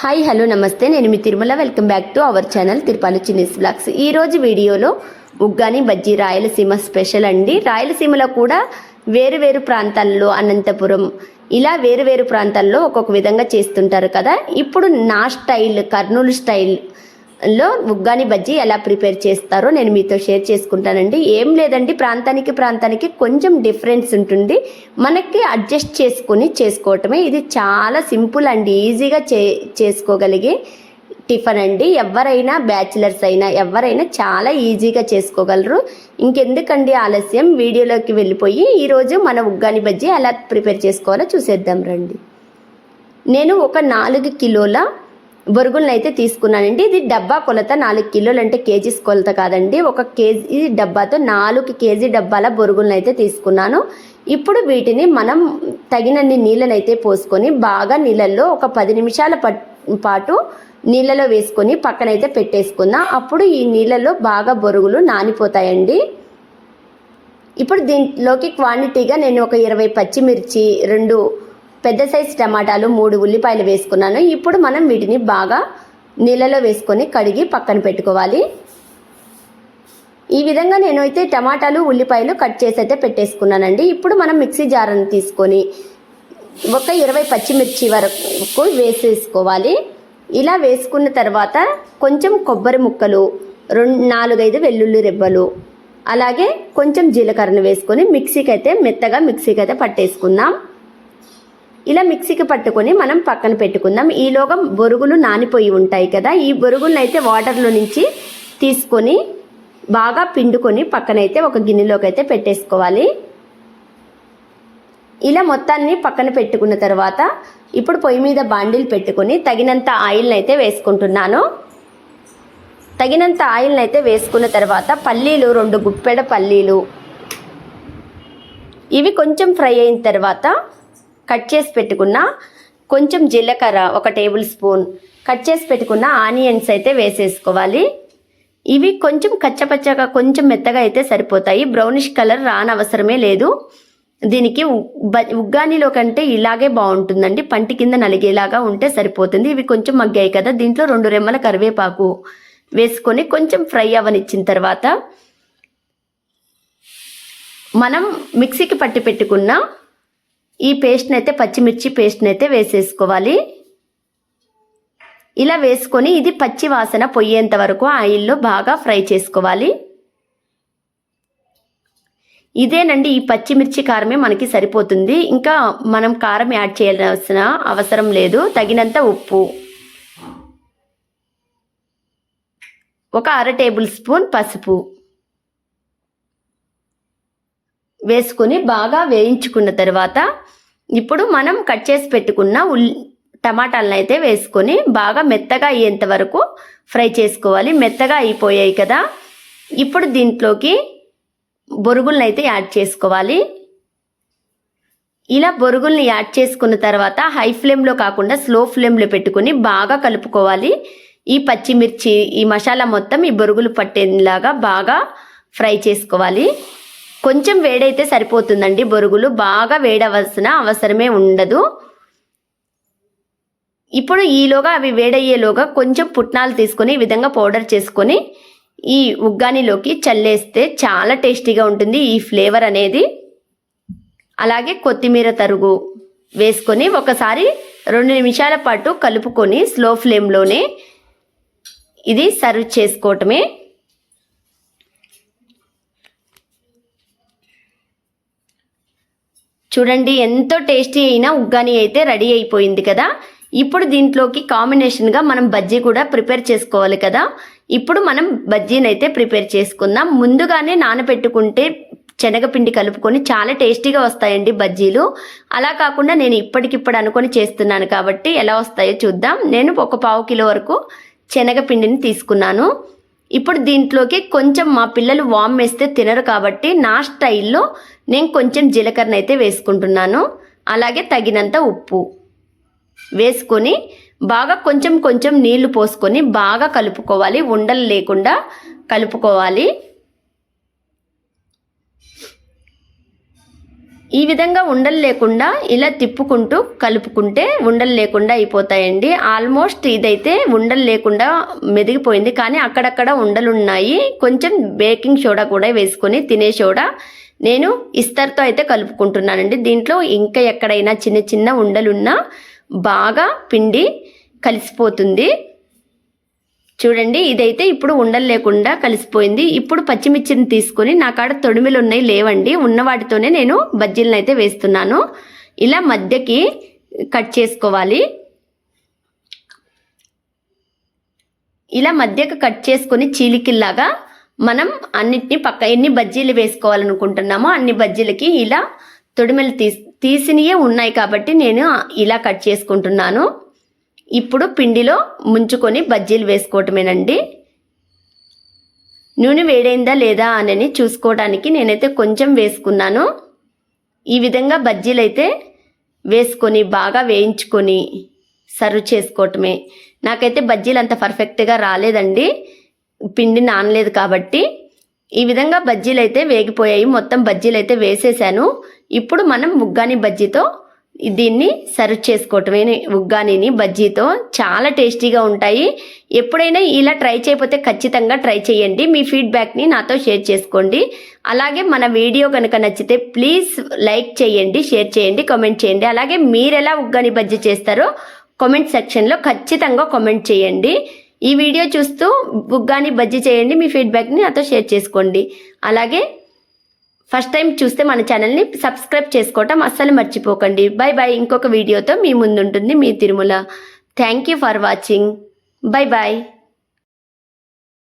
Hi hello నమస్తే. నేను మీ Tirumala. Welcome back to our channel Tirupali Chinni's blogs ఈ రోజు వీడియోలో ఉగ్గాని బజ్జీ రాయలసీమ స్పెషల్ అండి. రాయలసీమలో కూడా వేరు వేరు ప్రాంతాల్లో అనంతపురం ఇలా వేరు వేరు ప్రాంతాల్లో ఒక్కొక్క విధంగా చేస్తుంటారు కదా. ఇప్పుడు నా స్టైల్ కర్నూలు స్టైల్ లో ఉగ్గాని బజ్జీ ఎలా ప్రిపేర్ చేస్తారో నేను మీతో షేర్ చేసుకుంటానండి. ఏం లేదండి ప్రాంతానికి ప్రాంతానికి కొంచెం డిఫరెన్స్ ఉంటుంది. మనకి అడ్జస్ట్ చేసుకుని చేసుకోవటమే. ఇది చాలా సింపుల్ అండి ఈజీగా చే చేసుకోగలిగే టిఫిన్ అండి. ఎవరైనా బ్యాచిలర్స్ అయినా ఎవరైనా చాలా ఈజీగా చేసుకోగలరు. ఇంకెందుకండి ఆలస్యం? వీడియోలోకి వెళ్ళిపోయి ఈరోజు మన ఉగ్గాని బజ్జీ ఎలా ప్రిపేర్ చేసుకోవాలో చూసేద్దాం రండి. నేను ఒక నాలుగు కిలోల బొరుగులను అయితే తీసుకున్నానండి. ఇది డబ్బా కొలత నాలుగు కిలోలు అంటే కేజీస్ కొలత కాదండి. ఒక కేజీ డబ్బాతో నాలుగు కేజీ డబ్బాల బొరుగులను అయితే తీసుకున్నాను. ఇప్పుడు వీటిని మనం తగినన్ని నీళ్ళనైతే అయితే పోసుకొని బాగా నీళ్ళల్లో ఒక పది నిమిషాల పట్- పాటు నీళ్ళలో వేసుకొని పక్కనైతే పెట్టేసుకుందాం అప్పుడు ఈ నీళ్ళలో బాగా బొరుగులు నానిపోతాయండి. ఇప్పుడు దీంట్లోకి క్వాంటిటీగా నేను ఒక ఇరవై పచ్చిమిర్చి రెండు పెద్ద సైజు టమాటాలు మూడు ఉల్లిపాయలు వేసుకున్నాను. ఇప్పుడు మనం వీటిని బాగా నీళ్ళలో వేసుకొని కడిగి పక్కన పెట్టుకోవాలి. ఈ విధంగా నేనైతే టమాటాలు ఉల్లిపాయలు కట్ చేసి అయితే పెట్టేసుకున్నానండి. ఇప్పుడు మనం మిక్సీ జారని తీసుకొని ఒక ఇరవై పచ్చిమిర్చి వరకు వేసేసుకోవాలి. ఇలా వేసుకున్న తర్వాత కొంచెం కొబ్బరి ముక్కలు రెండు నాలుగైదు వెల్లుల్లి రెబ్బలు అలాగే కొంచెం జీలకర్రను వేసుకొని మిక్సీకి అయితే మెత్తగా మిక్సీకి అయితే పట్టేసుకుందాం. ఇలా మిక్సీకి పట్టుకొని మనం పక్కన పెట్టుకుందాం. ఈలోగా బొరుగులు నానిపోయి ఉంటాయి కదా ఈ బొరుగులను అయితే వాటర్లో నుంచి తీసుకొని బాగా పిండుకొని పక్కనైతే ఒక గిన్నెలోకి అయితే పెట్టేసుకోవాలి. ఇలా మొత్తాన్ని పక్కన పెట్టుకున్న తర్వాత ఇప్పుడు పొయ్యి మీద బాండిల్ పెట్టుకొని తగినంత ఆయిల్ని అయితే వేసుకుంటున్నాను. తగినంత ఆయిల్ని అయితే వేసుకున్న తర్వాత పల్లీలు రెండు గుప్పెడ పల్లీలు ఇవి కొంచెం ఫ్రై అయిన తర్వాత కట్ చేసి పెట్టుకున్న కొంచెం జీలకర్ర ఒక టేబుల్ స్పూన్ కట్ చేసి పెట్టుకున్న ఆనియన్స్ అయితే వేసేసుకోవాలి. ఇవి కొంచెం కచ్చపచ్చగా కొంచెం మెత్తగా అయితే సరిపోతాయి. బ్రౌనిష్ కలర్ రానవసరమే లేదు. దీనికి ఉగ్గానిలో కంటే ఇలాగే బాగుంటుందండి. పంటి కింద నలిగేలాగా ఉంటే సరిపోతుంది. ఇవి కొంచెం మగ్గాయి కదా. దీంట్లో రెండు రెమ్మల కరివేపాకు వేసుకొని కొంచెం ఫ్రై అవనిచ్చిన తర్వాత మనం మిక్సీకి పట్టి పెట్టుకున్న ఈ పేస్ట్ని అయితే పచ్చిమిర్చి పేస్ట్ని అయితే వేసేసుకోవాలి. ఇలా వేసుకొని ఇది పచ్చి వాసన పొయ్యేంత వరకు ఆయిల్లో బాగా ఫ్రై చేసుకోవాలి. ఇదేనండి ఈ పచ్చిమిర్చి కారమే మనకి సరిపోతుంది. ఇంకా మనం కారం యాడ్ చేయాల్సిన అవసరం లేదు. తగినంత ఉప్పు. ఒక అర టేబుల్ స్పూన్ పసుపు. వేసుకొని బాగా వేయించుకున్న తర్వాత ఇప్పుడు మనం కట్ చేసి పెట్టుకున్న ఉల్ టమాటాలను అయితే వేసుకొని బాగా మెత్తగా అయ్యేంత వరకు ఫ్రై చేసుకోవాలి. మెత్తగా అయిపోయాయి కదా. ఇప్పుడు దీంట్లోకి బొరుగులను అయితే యాడ్ చేసుకోవాలి. ఇలా బొరుగుల్ని యాడ్ చేసుకున్న తర్వాత హై ఫ్లేమ్లో కాకుండా స్లో ఫ్లేమ్లో పెట్టుకుని బాగా కలుపుకోవాలి. ఈ పచ్చిమిర్చి ఈ మసాలా మొత్తం ఈ బొరుగులు పట్టేలాగా బాగా ఫ్రై చేసుకోవాలి. కొంచెం వేడైతే సరిపోతుందండి బొరుగులు. బాగా వేడవలసిన అవసరమే ఉండదు. ఇప్పుడు ఈలోగా అవి వేడయ్యేలోగా కొంచెం పుట్నాలు తీసుకొని ఈ విధంగా పౌడర్ చేసుకొని ఈ ఉగ్గానిలోకి చల్లేస్తే చాలా టేస్టీగా ఉంటుంది ఈ ఫ్లేవర్ అనేది. అలాగే కొత్తిమీర తరుగు వేసుకొని ఒకసారి రెండు నిమిషాల పాటు కలుపుకొని స్లో ఫ్లేమ్లోనే ఇది సర్వ్ చేసుకోవటమే చూడండి ఎంతో టేస్టీ అయిన ఉగ్గాని అయితే రెడీ అయిపోయింది కదా. ఇప్పుడు దీంట్లోకి కాంబినేషన్గా మనం బజ్జీ కూడా ప్రిపేర్ చేసుకోవాలి కదా. ఇప్పుడు మనం బజ్జీని అయితే ప్రిపేర్ చేసుకుందాం. ముందుగానే నానబెట్టుకుంటే శనగపిండి కలుపుకొని చాలా టేస్టీగా వస్తాయండి బజ్జీలు. అలా కాకుండా నేను ఇప్పటికిప్పుడు అనుకొని చేస్తున్నాను కాబట్టి ఎలా వస్తాయో చూద్దాం. నేను ఒక పావు కిలో వరకు శనగపిండిని తీసుకున్నాను. ఇప్పుడు దీంట్లోకి కొంచెం మా పిల్లలు వామ్ వేస్తే తినరు కాబట్టి నా స్టైల్లో నేను కొంచెం జీలకర్ర అయితే వేసుకుంటున్నాను. అలాగే తగినంత ఉప్పు వేసుకొని బాగా కొంచెం కొంచెం నీళ్ళు పోసుకొని బాగా కలుపుకోవాలి. ఉండలు లేకుండా కలుపుకోవాలి. ఈ విధంగా ఉండలు లేకుండా ఇలా తిప్పుకుంటూ కలుపుకుంటే ఉండలు లేకుండా అయిపోతాయండి. ఆల్మోస్ట్ ఇదైతే ఉండలు లేకుండా మెదిగిపోయింది. కానీ అక్కడక్కడ ఉండలు ఉన్నాయి కొంచెం బేకింగ్ సోడా కూడా వేసుకొని తినే సోడా నేను ఇస్తర్తో అయితే కలుపుకుంటున్నానండి. దీంట్లో ఇంకా ఎక్కడైనా చిన్న చిన్న ఉండలున్నా బాగా పిండి కలిసిపోతుంది. చూడండి ఇదైతే ఇప్పుడు ఉండలు లేకుండా కలిసిపోయింది. ఇప్పుడు పచ్చిమిర్చిని తీసుకొని నా కాడ తొడిమిలు ఉన్నాయి లేవండి. ఉన్న వాటితోనే నేను బజ్జీలను అయితే వేస్తున్నాను. ఇలా మధ్యకి కట్ చేసుకోవాలి. ఇలా మధ్యకి కట్ చేసుకుని చీలికిల్లాగా మనం అన్నిటినీ పక్క ఎన్ని బజ్జీలు వేసుకోవాలనుకుంటున్నామో అన్ని బజ్జీలకి ఇలా తొడిమెలు తీసి తీసినయే ఉన్నాయి కాబట్టి నేను ఇలా కట్ చేసుకుంటున్నాను. ఇప్పుడు పిండిలో ముంచుకొని బజ్జీలు వేసుకోవటమేనండి. నూనె వేడైందా లేదా అని చూసుకోవడానికి నేనైతే కొంచెం వేసుకున్నాను. ఈ విధంగా బజ్జీలు అయితే వేసుకొని బాగా వేయించుకొని సర్వ్ చేసుకోవటమే. నాకైతే బజ్జీలు అంత పర్ఫెక్ట్గా రాలేదండి. పిండి నానలేదు కాబట్టి. ఈ విధంగా బజ్జీలు అయితే వేగిపోయాయి. మొత్తం బజ్జీలు అయితే వేసేసాను. ఇప్పుడు మనం ముగ్గాని బజ్జీతో దీన్ని సర్వ్ చేసుకోవటమే. ఉగ్గానిని బజ్జీతో చాలా టేస్టీగా ఉంటాయి. ఎప్పుడైనా ఇలా ట్రై చేయకపోతే ఖచ్చితంగా ట్రై చేయండి. మీ ఫీడ్బ్యాక్ని నాతో షేర్ చేసుకోండి. అలాగే మన వీడియో కనుక నచ్చితే ప్లీజ్ లైక్ చేయండి షేర్ చేయండి కామెంట్ చేయండి. అలాగే మీరు ఎలా ఉగ్గాని బజ్జీ చేస్తారో కామెంట్ సెక్షన్లో ఖచ్చితంగా కామెంట్ చేయండి. ఈ వీడియో చూస్తూ ఉగ్గాని బజ్జీ చేయండి మీ ఫీడ్బ్యాక్ని నాతో షేర్ చేసుకోండి. అలాగే ఫస్ట్ టైం చూస్తే మన ఛానల్ని సబ్స్క్రైబ్ చేసుకోవటం అస్సలు మర్చిపోకండి. బై బాయ్ ఇంకొక వీడియోతో మీ ముందుంటుంది మీ Tirumala. Thank you for watching bye bye